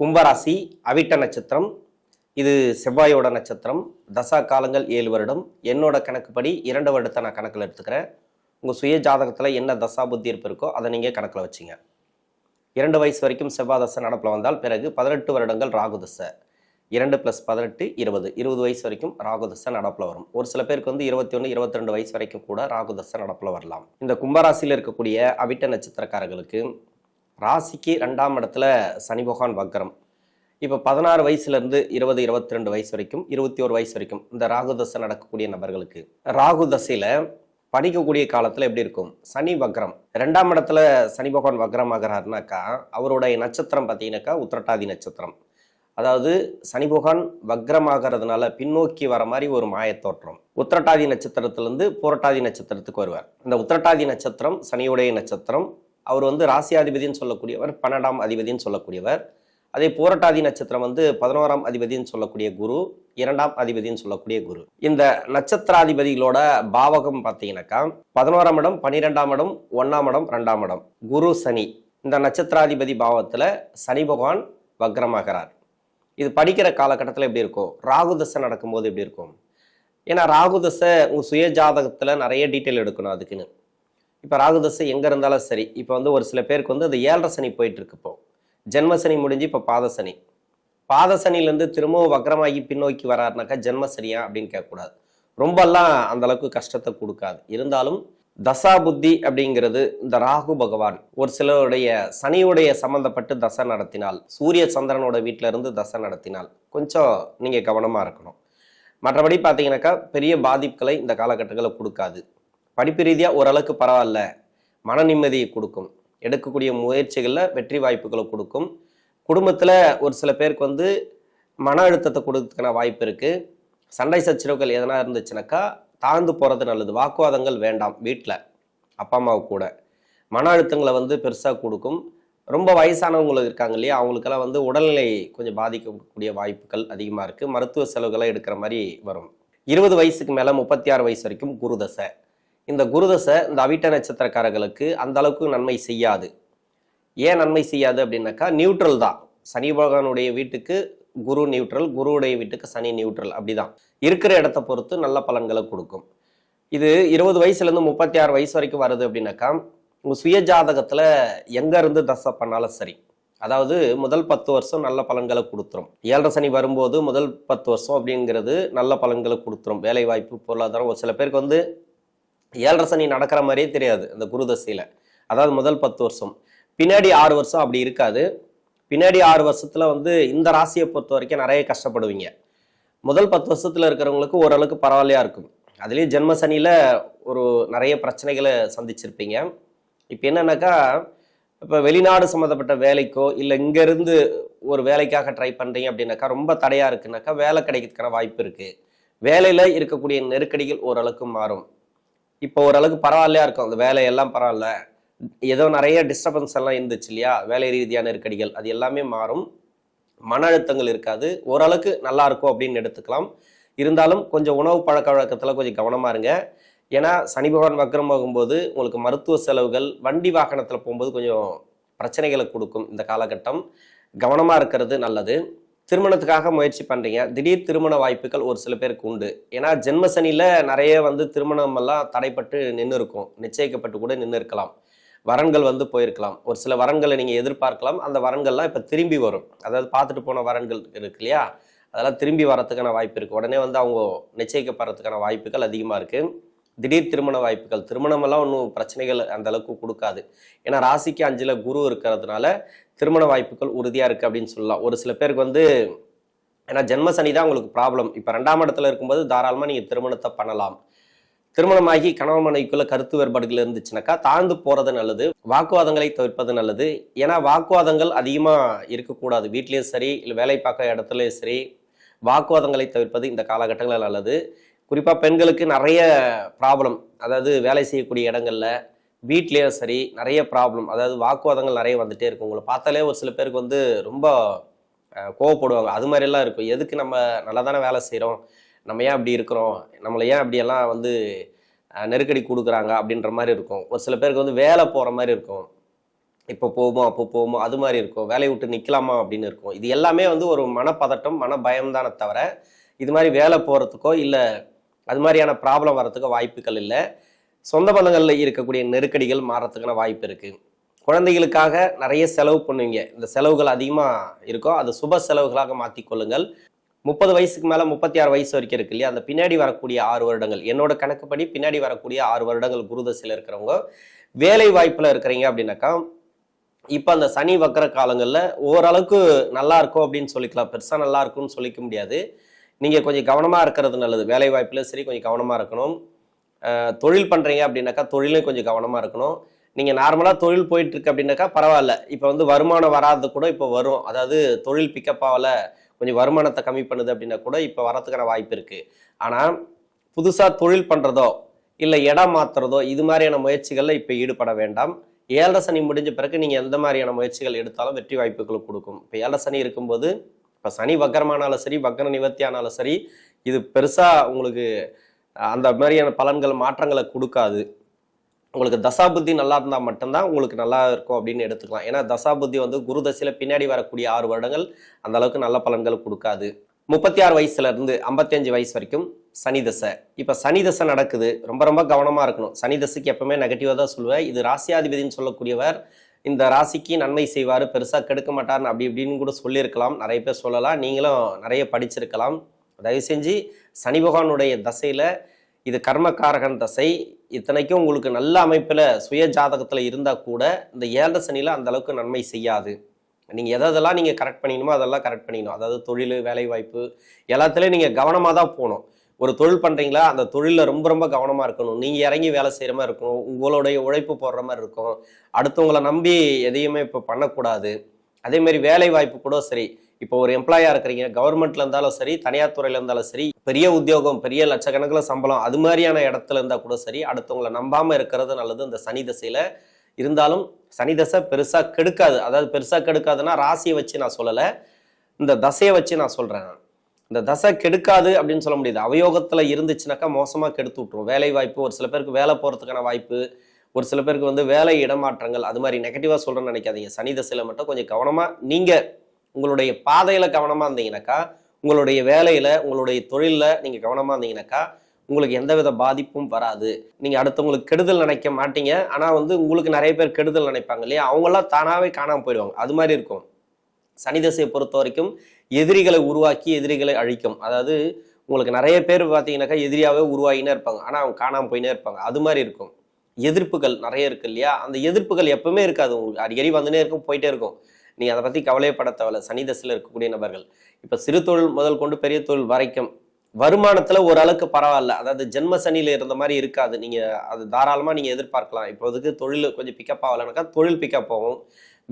கும்பராசி அவிட்ட நட்சத்திரம். இது செவ்வாயோட நட்சத்திரம். தசா காலங்கள் ஏழு வருடம். என்னோட கணக்குப்படி இரண்டு வருடத்தை நான் கணக்கில் எடுத்துக்கிறேன். உங்கள் சுய ஜாதகத்தில் என்ன தசா புத்தி இருப்பு இருக்கோ அதை நீங்கள் கணக்கில் வச்சுங்க. இரண்டு வயசு வரைக்கும் செவ்வாய் தசை நடப்பில் வந்தால் பிறகு பதினெட்டு வருடங்கள் ராகு தசை. இரண்டு ப்ளஸ் பதினெட்டு இருபது. இருபது வயசு வரைக்கும் ராகு தசை நடப்பில் வரும். ஒரு சில பேருக்கு வந்து இருபத்தி ஒன்று இருபத்தி ரெண்டு வயசு வரைக்கும் கூட ராகு தசை நடப்பில் வரலாம். இந்த கும்பராசியில் இருக்கக்கூடிய அவிட்ட நட்சத்திரக்காரர்களுக்கு ராசிக்கு ரெண்டாம் இடத்துல சனி பகவான் வக்கரம் இப்போ பதினாறு வயசுலேருந்து இருபது இருபத்தி ரெண்டு வயசு வரைக்கும் இருபத்தி ஒரு வயசு வரைக்கும் இந்த ராகு தசை நடக்கக்கூடிய நபர்களுக்கு. ராகு தசையில் படிக்கக்கூடிய காலத்தில் எப்படி இருக்கும்? சனி வக்ரம். ரெண்டாம் இடத்துல சனி பகவான் வக்ரம் ஆகிறாருனாக்கா அவருடைய நட்சத்திரம் பார்த்தீங்கன்னாக்கா உத்திரட்டாதி நட்சத்திரம். அதாவது சனி பகவான் வக்ரமாகிறதுனால பின்னோக்கி வர மாதிரி ஒரு மாயத்தோற்றம். உத்திரட்டாதி நட்சத்திரத்திலிருந்து புரட்டாதி நட்சத்திரத்துக்கு வருவார். இந்த உத்திரட்டாதி நட்சத்திரம் சனியுடைய நட்சத்திரம் அவர் வந்து ராசியாதிபதினு சொல்லக்கூடியவர் பன்னெண்டாம் அதிபதின்னு சொல்லக்கூடியவர். அதே போரட்டாதி நட்சத்திரம் வந்து பதினோராம் அதிபதின்னு சொல்லக்கூடிய குரு இரண்டாம் அதிபதின்னு சொல்லக்கூடிய குரு. இந்த நட்சத்திராதிபதிகளோட பாவகம் பார்த்தீங்கன்னாக்கா பதினோராம் இடம் பன்னிரெண்டாம் இடம் ஒன்னாம் இடம் ரெண்டாம் இடம். குரு சனி. இந்த நட்சத்திராதிபதி பாவத்தில் சனி பகவான் வக்ரமாகிறார். இது படிக்கிற காலகட்டத்தில் எப்படி இருக்கும்? ராகு தசை நடக்கும்போது எப்படி இருக்கும்? ஏன்னா ராகு தசை உங்கள் சுய நிறைய டீட்டெயில் எடுக்கணும் அதுக்குன்னு. இப்போ ராகுதசை எங்கே இருந்தாலும் சரி இப்போ வந்து ஒரு சில பேருக்கு வந்து அது ஏழரை சனி போயிட்டு இப்போ. ஜென்மசனி முடிஞ்சு இப்போ பாதசனி பாதசனிலேருந்து திரும்பவும் வக்ரமாகி பின்னோக்கி வராருனாக்கா ஜென்மசனியா அப்படின்னு கேட்கக்கூடாது. ரொம்பலாம் அந்தளவுக்கு கஷ்டத்தை கொடுக்காது. இருந்தாலும் தசா புத்தி அப்படிங்கிறது இந்த ராகு பகவான் ஒரு சிலருடைய சனியுடைய சம்பந்தப்பட்டு தசை நடத்தினால் சூரிய சந்திரனோட வீட்டில இருந்து தசை நடத்தினால் கொஞ்சம் நீங்கள் கவனமாக இருக்கணும். மற்றபடி பார்த்தீங்கன்னாக்கா பெரிய பாதிப்புகளை இந்த காலகட்டங்களில் கொடுக்காது. படிப்பு ரீதியாக ஓரளவுக்கு பரவாயில்ல. மன நிம்மதியை கொடுக்கும். எடுக்கக்கூடிய முயற்சிகளில் வெற்றி வாய்ப்புகளை கொடுக்கும். குடும்பத்தில் ஒரு சில பேருக்கு வந்து மன அழுத்தத்தை கொடுக்கறதுக்கான வாய்ப்பு இருக்குது சண்டை சச்சரவுகள் எதனா இருந்துச்சுனாக்கா தாழ்ந்து போகிறது நல்லது. வாக்குவாதங்கள் வேண்டாம் வீட்டில் அப்பா அம்மாவுக்கு கூட. மன அழுத்தங்களை வந்து பெருசாக கொடுக்கும். ரொம்ப வயசானவங்க இருக்காங்க இல்லையா? அவங்களுக்கெல்லாம் வந்து உடல்நிலை கொஞ்சம் பாதிக்கக்கூடிய வாய்ப்புகள் அதிகமாக இருக்குது மருத்துவ செலவுகளை எடுக்கிற மாதிரி வரும். இருபது வயசுக்கு மேலே முப்பத்தி ஆறு வயசு வரைக்கும் குருதசை. இந்த குருதசை இந்த அவிட்ட நட்சத்திரக்காரர்களுக்கு அந்த அளவுக்கு நன்மை செய்யாது. ஏன் நன்மை செய்யாது அப்படின்னாக்கா நியூட்ரல் தான். சனி பகவானுடைய வீட்டுக்கு குரு நியூட்ரல் குருவுடைய வீட்டுக்கு சனி நியூட்ரல் அப்படிதான். இருக்கிற இடத்த பொறுத்து நல்ல பலன்களை கொடுக்கும். இது இருபது வயசுலேருந்து முப்பத்தி ஆறு வயசு வரைக்கும் வருது அப்படின்னாக்கா உங்கள் சுய ஜாதகத்தில் எங்கேருந்து தசை பண்ணாலும் சரி அதாவது முதல் பத்து வருஷம் நல்ல பலன்களை கொடுத்துரும். ஏழரை சனி வரும்போது முதல் பத்து வருஷம் அப்படிங்கிறது நல்ல பலன்களை கொடுத்துரும். வேலை வாய்ப்பு பொருளாதாரம் ஒரு சில பேருக்கு வந்து ஏழரை சனி நடக்கிற மாதிரியே தெரியாது இந்த குருதசையில் அதாவது முதல் பத்து வருஷம். பின்னாடி ஆறு வருஷம் அப்படி இருக்காது. பின்னாடி ஆறு வருஷத்தில் வந்து இந்த ராசியை பொறுத்த வரைக்கும் நிறைய கஷ்டப்படுவீங்க. முதல் பத்து வருஷத்தில் இருக்கிறவங்களுக்கு ஓரளவுக்கு பரவாயில்லையா இருக்கும். அதுலேயும் ஜென்ம சனியில் ஒரு நிறைய பிரச்சனைகளை சந்திச்சிருப்பீங்க. இப்போ என்னன்னாக்கா இப்போ வெளிநாடு சம்மந்தப்பட்ட வேலைக்கோ இல்லை இங்கேருந்து ஒரு வேலைக்காக ட்ரை பண்ணுறீங்க அப்படின்னாக்கா ரொம்ப தடையாக இருக்குனாக்கா வேலை கிடைக்கிறதுக்கான வாய்ப்பு இருக்குது வேலையில் இருக்கக்கூடிய நெருக்கடிகள் ஓரளவுக்கு மாறும். இப்போ ஓரளவுக்கு பரவாயில்லையா இருக்கும். அந்த வேலையெல்லாம் பரவாயில்ல. ஏதோ நிறைய டிஸ்டர்பன்ஸ் எல்லாம் இருந்துச்சு இல்லையா? வேலை ரீதியான நெருக்கடிகள் அது எல்லாமே மாறும். மன அழுத்தங்கள் இருக்காது. ஓரளவுக்கு நல்லா இருக்கும் அப்படின்னு எடுத்துக்கலாம். இருந்தாலும் கொஞ்சம் உணவு பழக்க வழக்கத்தில் கொஞ்சம் கவனமாக இருங்க. ஏன்னா சனி பகவான் வக்ரம் ஆகும்போது உங்களுக்கு மருத்துவ செலவுகள் வண்டி வாகனத்தில் போகும்போது கொஞ்சம் பிரச்சனைகளை கொடுக்கும் இந்த காலகட்டம். கவனமாக இருக்கிறது நல்லது. திருமணத்துக்காக முயற்சி பண்ணுறீங்க திடீர் திருமண வாய்ப்புகள் ஒரு சில பேருக்கு உண்டு. ஏன்னா ஜென்ம சனியில் நிறைய வந்து திருமணம் எல்லாம் தடைப்பட்டு நின்று இருக்கும் நிச்சயிக்கப்பட்டு கூட நின்று இருக்கலாம் வரன்கள் வந்து போயிருக்கலாம். ஒரு சில வரன்களை நீங்கள் எதிர்பார்க்கலாம். அந்த வரன்கள்லாம் இப்போ திரும்பி வரும். அதாவது பார்த்துட்டு போன வரன்கள் இருக்கு இல்லையா? அதெல்லாம் திரும்பி வரதுக்கான வாய்ப்பு இருக்குது உடனே வந்து அவங்க நிச்சயிக்கப்படுறதுக்கான வாய்ப்புகள் அதிகமாக இருக்குது திடீர் திருமண வாய்ப்புகள். திருமணமெல்லாம் ஒன்றும் பிரச்சனைகள் அந்த அளவுக்கு கொடுக்காது. ஏன்னா ராசிக்கு அஞ்சில் குரு இருக்கிறதுனால திருமண வாய்ப்புகள் உறுதியாக இருக்குது அப்படின்னு சொல்லலாம். ஒரு சில பேருக்கு வந்து ஏன்னா ஜென்ம சனி தான் உங்களுக்கு ப்ராப்ளம் இப்போ ரெண்டாம் இடத்துல இருக்கும்போது தாராளமாக நீங்கள் திருமணத்தை பண்ணலாம். திருமணமாகி கணவன் மனைவிக்குள்ள கருத்து வேறுபாடுகள் இருந்துச்சுனாக்கா தாழ்ந்து போகிறது நல்லது வாக்குவாதங்களை தவிர்ப்பது நல்லது. ஏன்னா வாக்குவாதங்கள் அதிகமாக இருக்கக்கூடாது. வீட்லேயும் சரி இல்லை வேலை பார்க்குற இடத்துலையும் சரி வாக்குவாதங்களை தவிர்ப்பது இந்த காலகட்டங்களில் நல்லது. குறிப்பாக பெண்களுக்கு நிறைய ப்ராப்ளம் அதாவது வேலை செய்யக்கூடிய இடங்களில் வீட்லேயும் சரி நிறைய ப்ராப்ளம் அதாவது வாக்குவாதங்கள் நிறைய வந்துட்டே இருக்கும். உங்களை பார்த்தாலே ஒரு சில பேருக்கு வந்து ரொம்ப கோவப்படுவாங்க. அது மாதிரிலாம் இருக்கும். எதுக்கு நம்ம நல்லா தானே வேலை செய்கிறோம் நம்ம ஏன் அப்படி இருக்கிறோம்? நம்மளை ஏன் அப்படியெல்லாம் வந்து நெருக்கடி கொடுக்குறாங்க அப்படின்ற மாதிரி இருக்கும். ஒரு சில பேருக்கு வந்து வேலை போகிற மாதிரி இருக்கும். இப்போ போவோமோ அப்போ போவோமோ அது மாதிரி இருக்கும். வேலையை விட்டு நிற்கலாமா அப்படின்னு இருக்கும். இது எல்லாமே வந்து ஒரு மனப்பதட்டம் மன பயம்தானே தவிர இது மாதிரி வேலை போகிறதுக்கோ இல்லை அது மாதிரியான ப்ராப்ளம் வர்றதுக்கோ வாய்ப்புகள் இல்லை. சொந்த பந்தங்களில் இருக்கக்கூடிய நெருக்கடிகள் மாறத்துக்கான வாய்ப்பு இருக்குது குழந்தைகளுக்காக நிறைய செலவு பண்ணுவீங்க. இந்த செலவுகள் அதிகமாக இருக்கும் அது சுப செலவுகளாக மாற்றிக்கொள்ளுங்கள் முப்பது வயசுக்கு மேலே முப்பத்தி ஆறு வயசு வரைக்கும் இருக்கு இல்லையா? அந்த பின்னாடி வரக்கூடிய ஆறு வருடங்கள். என்னோட கணக்குப்படி பின்னாடி வரக்கூடிய ஆறு வருடங்கள் குருதசையில் இருக்கிறவங்க வேலை வாய்ப்பில் இருக்கிறீங்க அப்படின்னாக்கா இப்போ அந்த சனி வக்கர காலங்களில் ஓரளவுக்கு நல்லா இருக்கும் அப்படின்னு சொல்லிக்கலாம். பெருசாக நல்லா இருக்கும்னு சொல்லிக்க முடியாது. நீங்கள் கொஞ்சம் கவனமாக இருக்கிறது நல்லது. வேலை வாய்ப்பில் சரி கொஞ்சம் கவனமாக இருக்கணும். தொழில் பண்ணுறீங்க அப்படின்னாக்கா தொழிலும் கொஞ்சம் கவனமாக இருக்கணும். நீங்கள் நார்மலாக தொழில் போயிட்டுருக்கு அப்படின்னாக்கா பரவாயில்ல. இப்போ வந்து வருமானம் வராது கூட இப்போ வரும். அதாவது தொழில் பிக்கப் ஆகல கொஞ்சம் வருமானத்தை கம்மி பண்ணுது அப்படின்னா கூட இப்போ வரத்துக்கான வாய்ப்பு இருக்குது ஆனால் புதுசாக தொழில் பண்ணுறதோ இல்லை இடம் மாற்றுறதோ இது மாதிரியான முயற்சிகளில் இப்போ ஈடுபட வேண்டாம். ஏழரை சனி முடிஞ்ச பிறகு நீங்கள் எந்த மாதிரியான முயற்சிகள் எடுத்தாலும் வெற்றி வாய்ப்புகளை கொடுக்கும். இப்போ ஏழரை சனி இருக்கும்போது இப்போ சனி வக்கரமானாலும் சரி வக்கர நிவர்த்தி ஆனாலும் சரி இது பெருசாக உங்களுக்கு அந்த மாதிரியான பலன்கள் மாற்றங்களை கொடுக்காது. உங்களுக்கு தசாபுத்தி நல்லா இருந்தால் மட்டும்தான் உங்களுக்கு நல்லா இருக்கும் அப்படின்னு எடுத்துக்கலாம். ஏன்னா தசாபுத்தி வந்து குரு தசையில் பின்னாடி வரக்கூடிய ஆறு வருடங்கள் அந்த அளவுக்கு நல்ல பலன்கள் கொடுக்காது. முப்பத்தி ஆறு வயசுல இருந்து ஐம்பத்தஞ்சு வயசு வரைக்கும் சனி தசை. இப்போ சனி தசை நடக்குது. ரொம்ப ரொம்ப கவனமாக இருக்கணும். சனி தசைக்கு எப்பவுமே நெகட்டிவாக தான் சொல்லுவேன். இது ராசியாதிபதினு சொல்லக்கூடியவர் இந்த ராசிக்கு நன்மை செய்வார். பெருசாக கெடுக்க மாட்டார்னு அப்படி இப்படின்னு கூட சொல்லியிருக்கலாம். நிறைய பேர் சொல்லலாம். நீங்களும் நிறைய படிச்சிருக்கலாம். தயவு செஞ்சு சனி பகவானுடைய தசையில் இது கர்மகாரகன் தசை. இத்தனைக்கும் உங்களுக்கு நல்ல அமைப்பில் சுய ஜாதகத்தில் இருந்தால் கூட இந்த ஏழரை சனியில் அந்தளவுக்கு நன்மை செய்யாது. நீங்கள் எதெல்லாம் நீங்கள் கரெக்ட் பண்ணிக்கணுமோ அதெல்லாம் கரெக்ட் பண்ணிக்கணும். அதாவது தொழில் வேலைவாய்ப்பு எல்லாத்துலேயும் நீங்கள் கவனமாக தான் போகணும். ஒரு தொழில் பண்ணுறீங்களா அந்த தொழிலில் ரொம்ப ரொம்ப கவனமாக இருக்கணும். நீங்கள் இறங்கி வேலை செய்கிற மாதிரி இருக்கணும் உங்களுடைய உழைப்பு போடுற மாதிரி இருக்கும். அடுத்தவங்களை நம்பி எதையுமே இப்போ பண்ணக்கூடாது. அதே மாதிரி வேலை வாய்ப்பு கூட சரி. இப்போ ஒரு எம்ப்ளாயாக இருக்கிறீங்க கவர்மெண்ட்ல இருந்தாலும் சரி தனியார் துறையில இருந்தாலும் சரி பெரிய உத்தியோகம் பெரிய லட்சக்கணக்கில் சம்பளம் அது மாதிரியான இடத்துல இருந்தால் கூட சரி அடுத்தவங்களை நம்பாமல் இருக்கிறது நல்லது இந்த சனி தசையில். இருந்தாலும் சனி தசை பெருசாக கெடுக்காது. அதாவது பெருசாக கெடுக்காதுன்னா ராசியை வச்சு நான் சொல்லலை. இந்த தசையை வச்சு நான் சொல்கிறேன் இந்த தசை கெடுக்காது அப்படின்னு சொல்ல முடியாது. அவயோகத்தில் இருந்துச்சுனாக்கா மோசமாக கெடுத்து விட்ரும் வேலை வாய்ப்பு ஒரு சில பேருக்கு வேலை போகிறதுக்கான வாய்ப்பு ஒரு சில பேருக்கு வந்து வேலை இடமாற்றங்கள் அது மாதிரி நெகட்டிவாக சொல்கிறேன்னு நினைக்காதீங்க. சனி தசையில் மட்டும் கொஞ்சம் கவனமாக நீங்கள் உங்களுடைய பாதையில் கவனமாக இருந்தீங்கன்னாக்கா உங்களுடைய வேலையில் உங்களுடைய தொழிலில் நீங்கள் கவனமாக இருந்தீங்கன்னாக்கா உங்களுக்கு எந்தவித பாதிப்பும் வராது. நீங்கள் அடுத்தவங்களுக்கு கெடுதல் நினைக்க மாட்டீங்க. ஆனால் வந்து உங்களுக்கு நிறைய பேர் கெடுதல் நினைப்பாங்க இல்லையா? அவங்கெல்லாம் தானாகவே காணாமல் போயிடுவாங்க. அது மாதிரி இருக்கும். சனி தசையை பொறுத்த வரைக்கும் எதிரிகளை உருவாக்கி எதிரிகளை அழிக்கும். அதாவது உங்களுக்கு நிறைய பேர் பார்த்தீங்கன்னாக்கா எதிரியாகவே உருவாகினே இருப்பாங்க. ஆனால் அவங்க காணாமல் போயினே இருப்பாங்க. அது மாதிரி இருக்கும். எதிர்ப்புகள் நிறைய இருக்கு இல்லையா? அந்த எதிர்ப்புகள் எப்பவுமே இருக்காது. உங்களுக்கு அடிக்கடி வந்துனே இருக்கும் போயிட்டே இருக்கும். நீங்கள் அதை பற்றி கவலையப்பட தேவையில்ல. சனி தசையில் இருக்கக்கூடிய நபர்கள். இப்போ சிறு தொழில் முதல் கொண்டு பெரிய தொழில் வரைக்கும் வருமானத்தில் ஓரளவுக்கு பரவாயில்ல. அதாவது ஜென்ம சனியில் இருந்த மாதிரி இருக்காது. நீங்கள் அது தாராளமாக நீங்கள் எதிர்பார்க்கலாம். இப்போதைக்கு தொழில் கொஞ்சம் பிக்கப் ஆகலைனாக்கா தொழில் பிக்கப் ஆகும்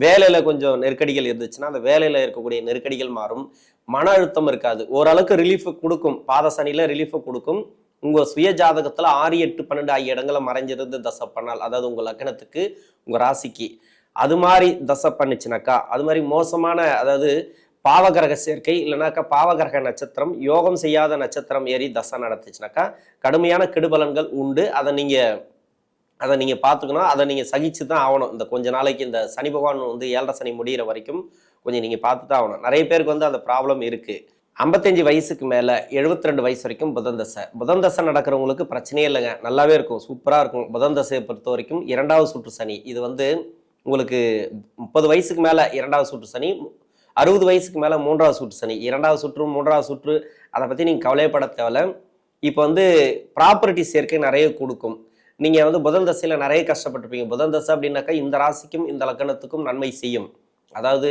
வேலையில் கொஞ்சம் நெருக்கடிகள் இருந்துச்சுன்னா அந்த வேலையில் இருக்கக்கூடிய நெருக்கடிகள் மாறும். மன அழுத்தம் இருக்காது. ஓரளவுக்கு ரிலீஃப் கொடுக்கும். பாத சனியில் ரிலீஃப் கொடுக்கும். உங்கள் சுய ஜாதகத்தில் ஆறு எட்டு பன்னெண்டு ஆகிய இடங்களை மறைஞ்சிருந்து தசை பண்ணால் அதாவது உங்கள் லக்னத்துக்கு உங்கள் ராசிக்கு அது மாதிரி தசை பண்ணுச்சுனாக்கா அது மாதிரி மோசமான அதாவது பாவகிரக சேர்க்கை இல்லைனாக்கா பாவகிரக நட்சத்திரம் யோகம் செய்யாத நட்சத்திரம் ஏறி தசை நடத்துச்சுனாக்கா கடுமையான கெடுபலன்கள் உண்டு. அதை நீங்கள் அதை நீங்கள் பார்த்துக்கணும். அதை நீங்கள் சகிச்சு தான் ஆகணும். இந்த கொஞ்ச நாளைக்கு இந்த சனி பகவான் வந்து ஏழரை சனி முடியிற வரைக்கும் கொஞ்சம் நீங்கள் பார்த்து தான் ஆகணும். நிறைய பேருக்கு வந்து அந்த ப்ராப்ளம் இருக்குது ஐம்பத்தஞ்சு வயசுக்கு மேலே எழுபத்தி ரெண்டு வயசு வரைக்கும் புதன் தசை. புதன் தசை நடக்கிறவங்களுக்கு பிரச்சனையே இல்லைங்க. நல்லாவே இருக்கும். சூப்பராக இருக்கும். புதன் தசையை பொறுத்த வரைக்கும் இரண்டாவது சுற்று சனி. இது வந்து உங்களுக்கு முப்பது வயசுக்கு மேலே இரண்டாவது சுற்று சனி அறுபது வயசுக்கு மேலே மூன்றாவது சுற்று சனி. இரண்டாவது சுற்று மூன்றாவது சுற்று அதை பற்றி நீங்கள் கவலைப்பட தேவையில்ல. இப்போ வந்து ப்ராப்பர்ட்டி சேர்க்கை நிறைய கொடுக்கும். நீங்கள் வந்து புதன் தசையில் நிறைய கஷ்டப்பட்டிருப்பீங்க. புதன் தசை அப்படின்னாக்கா இந்த ராசிக்கும் இந்த லக்னத்துக்கும் நன்மை செய்யும். அதாவது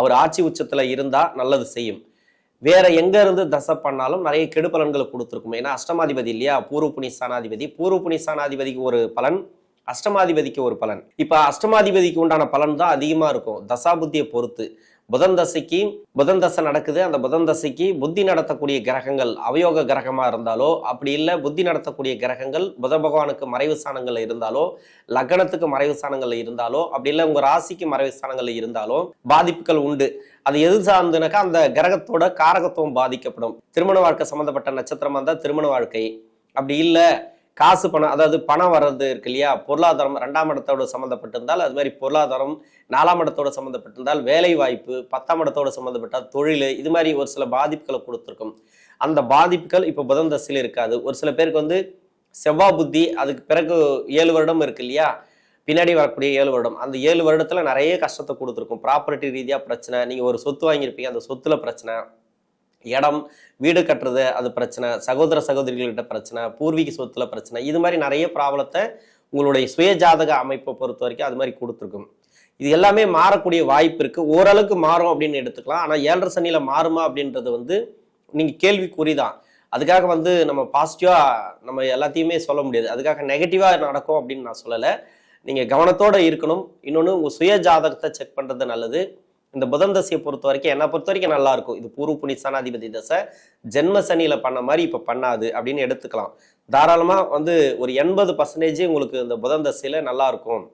அவர் ஆட்சி உச்சத்தில் இருந்தால் நல்லது செய்யும். வேற எங்க இருந்து தசை பண்ணாலும் நிறைய கெடு பலன்களை கொடுத்துருக்கும். ஏன்னா அஷ்டமாதிபதி இல்லையா? பூர்வ புனிசானாதிபதி பூர்வ புனிசானாதிபதிக்கு ஒரு பலன் அஷ்டமாதிபதிக்கு ஒரு பலன். இப்ப அஷ்டமாதிபதிக்கு உண்டான பலன் தான் அதிகமா இருக்கும். தசாபுத்தியை பொறுத்து. புதன் தசைக்கு புதன் தசை நடக்குது. அந்த புதன் தசைக்கு புத்தி நடத்தக்கூடிய கிரகங்கள் அவயோக கிரகமா இருந்தாலோ அப்படி இல்லை புத்தி நடத்தக்கூடிய கிரகங்கள் புத பகவானுக்கு மறைவு ஸ்தானங்கள்ல இருந்தாலோ லக்னத்துக்கு மறைவு ஸ்தானங்கள்ல இருந்தாலோ அப்படி இல்லை உங்க ராசிக்கு மறைவு ஸ்தானங்கள்ல இருந்தாலோ பாதிப்புகள் உண்டு. அது எது சார்ந்துனாக்கா அந்த கிரகத்தோட காரகத்துவம் பாதிக்கப்படும். திருமண வாழ்க்கை சம்பந்தப்பட்ட நட்சத்திரமா இருந்தால் திருமண வாழ்க்கை. அப்படி இல்லை காசு பணம் அதாவது பணம் வர்றது இருக்கு இல்லையா? பொருளாதாரம் ரெண்டாம் இடத்தோட சம்மந்தப்பட்டிருந்தால் அது மாதிரி பொருளாதாரம் நாலாம் இடத்தோட சம்மந்தப்பட்டிருந்தால் வேலை வாய்ப்பு பத்தாம் இடத்தோட சம்மந்தப்பட்டால் தொழில் இது மாதிரி ஒரு சில பாதிப்புகளை கொடுத்துருக்கும். அந்த பாதிப்புகள் இப்போ புதன் தசையில் இருக்காது. ஒரு சில பேருக்கு வந்து செவ்வாய் புத்தி அதுக்கு பிறகு ஏழு வருடம் இருக்கு இல்லையா? பின்னாடி வரக்கூடிய ஏழு வருடம். அந்த ஏழு வருடத்தில் நிறைய கஷ்டத்தை கொடுத்துருக்கும். ப்ராப்பர்ட்டி ரீதியாக பிரச்சனை நீங்கள் ஒரு சொத்து வாங்கியிருப்பீங்க அந்த சொத்துல பிரச்சனை. இடம் வீடு கட்டுறது அது பிரச்சனை சகோதர சகோதரிகள்கிட்ட பிரச்சனை பூர்வீக சொத்துல பிரச்சனை இது மாதிரி நிறைய ப்ராப்ளத்தை உங்களுடைய சுய ஜாதக அமைப்பை பொறுத்த வரைக்கும் அது மாதிரி கொடுத்துருக்கும். இது எல்லாமே மாறக்கூடிய வாய்ப்பு இருக்கு. ஓரளவுக்கு மாறும் அப்படின்னு எடுத்துக்கலாம். ஆனால் ஏழரை சனியில மாறுமா அப்படின்றது வந்து நீங்க கேள்விக்குறிதான். அதுக்காக வந்து நம்ம பாசிட்டிவா நம்ம எல்லாத்தையுமே சொல்ல முடியாது. அதுக்காக நெகட்டிவா நடக்கும் அப்படின்னு நான் சொல்லலை. நீங்க கவனத்தோட இருக்கணும். இன்னொன்று உங்க சுய ஜாதகத்தை செக் பண்றது நல்லது. இந்த புதன் தசையை பொறுத்த வரைக்கும் என்னை பொறுத்த வரைக்கும் நல்லா இருக்கும் இது பூர்வ புனிசானாதிபதி தசை. ஜென்ம சனியில பண்ண மாதிரி இப்ப பண்ணாது அப்படின்னு எடுத்துக்கலாம். தாராளமா வந்து ஒரு எண்பது பர்சன்டேஜ் உங்களுக்கு இந்த புதன் தசையில நல்லா இருக்கும்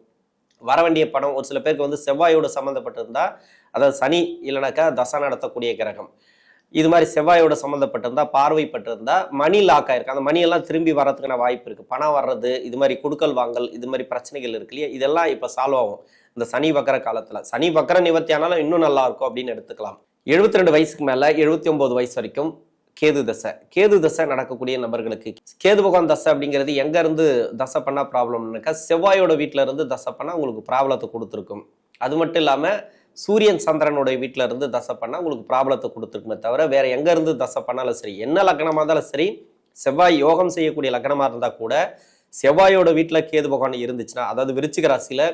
வர வேண்டிய பணம் ஒரு சில பேருக்கு வந்து செவ்வாயோட சம்மந்தப்பட்டிருந்தா அதாவது சனி இல்லைனாக்கா தசை நடத்தக்கூடிய கிரகம். இது மாதிரி செவ்வாயோட சம்மந்தப்பட்டிருந்தா பார்வைப்பட்டிருந்தா மணி லாக் ஆயிருக்கு. அந்த மணியெல்லாம் திரும்பி வர்றதுக்கான வாய்ப்பு இருக்கு. பணம் வர்றது இது மாதிரி குடுக்கல் வாங்கல் இது மாதிரி பிரச்சனைகள் இருக்கு இல்லையா? இதெல்லாம் இப்போ சால்வ் ஆகும். இந்த சனி வக்கர காலத்துல. சனி வக்கர நிவர்த்தி ஆனாலும் இன்னும் நல்லா இருக்கும் அப்படின்னு எடுத்துக்கலாம். எழுபத்தி ரெண்டு வயசுக்கு மேல எழுபத்தி ஒன்பது வயசு வரைக்கும் கேது தசை. கேது தசை நடக்கக்கூடிய நபர்களுக்கு கேது பகவான் தசை அப்படிங்கிறது எங்க இருந்து தசை பண்ணா ப்ராப்ளம்னாக்கா செவ்வாயோட வீட்டில் இருந்து தசை பண்ணா உங்களுக்கு ப்ராப்ளத்தை கொடுத்துருக்கும். அது மட்டும் இல்லாம சூரியன் சந்திரனுடைய வீட்டில் இருந்து தசை பண்ணா உங்களுக்கு ப்ராப்ளத்தை கொடுத்துருக்குமே தவிர வேற எங்க இருந்து தசை பண்ணாலும் சரி என்ன லக்னமா இருந்தாலும் சரி செவ்வாய் யோகம் செய்யக்கூடிய லக்னமா இருந்தா கூட செவ்வாயோட வீட்டில் கேது பகவான் இருந்துச்சுன்னா அதாவது விருச்சிக ராசியில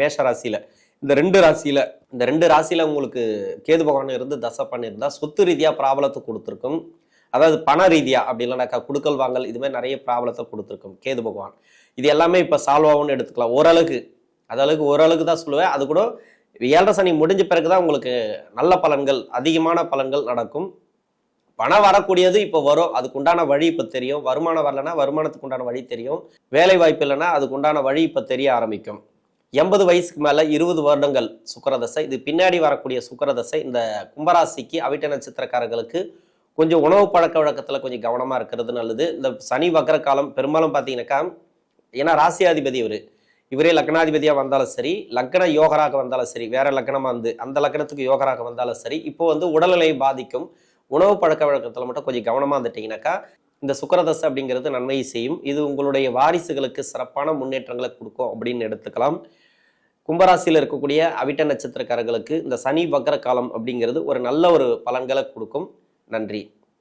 மேஷ ராசியில. இந்த ரெண்டு ராசியில இந்த ரெண்டு ராசியில உங்களுக்கு கேது பகவான் இருந்து தசை பண்ணியிருந்தால் சொத்து ரீதியா ப்ராபலத்தை கொடுத்துருக்கும். அதாவது பண ரீதியா அப்படி இல்லைனாக்கா குடுக்கல் வாங்கல் இது மாதிரி நிறைய ப்ராப்ளத்தை கொடுத்துருக்கும் கேது பகவான். இது எல்லாமே இப்ப சால்வ் ஆகும்னு எடுத்துக்கலாம். ஓரளவுக்கு அதளவுக்கு ஓரளவுக்கு தான் சொல்லுவேன். அது கூட ஏழரை சனி முடிஞ்ச பிறகுதான் உங்களுக்கு நல்ல பலன்கள் அதிகமான பலன்கள் நடக்கும். பணம் வரக்கூடியது இப்போ வரும். அதுக்கு உண்டான வழி இப்போ தெரியும். வருமானம் வரலன்னா வருமானத்துக்கு உண்டான வழி தெரியும். வேலை வாய்ப்பு இல்லைன்னா அதுக்கு உண்டான வழி இப்போ தெரிய ஆரம்பிக்கும். எண்பது வயசுக்கு மேலே இருபது வருடங்கள் சுக்கரதசை. இது பின்னாடி வரக்கூடிய சுக்கரதசை. இந்த கும்பராசிக்கு அவிட்ட நட்சத்திரக்காரர்களுக்கு கொஞ்சம் உணவு பழக்க வழக்கத்தில் கொஞ்சம் கவனமாக இருக்கிறது நல்லது. இந்த சனி வக்கர காலம் பெரும்பாலும் பார்த்தீங்கன்னாக்கா ஏன்னா ராசியாதிபதி இவர். இவரே லக்னாதிபதியாக வந்தாலும் சரி லக்ன யோகராக வந்தாலும் சரி வேற லக்னமாக வந்து அந்த லக்னத்துக்கு யோகராக வந்தாலும் சரி இப்போ வந்து உடல்நிலையை பாதிக்கும் உணவு பழக்க வழக்கத்தில் மட்டும் கொஞ்சம் கவனமாக இருந்துட்டிங்கனாக்கா இந்த சுக்கரதசை அப்படிங்கிறது நன்மையை செய்யும். இது உங்களுடைய வாரிசுகளுக்கு சிறப்பான முன்னேற்றங்களை கொடுக்கும் அப்படின்னு எடுத்துக்கலாம். கும்பராசியில் இருக்கக்கூடிய அவிட்ட நட்சத்திரக்காரர்களுக்கு இந்த சனி வக்கர காலம் அப்படிங்கிறது ஒரு நல்ல ஒரு பலன்களை கொடுக்கும். நன்றி.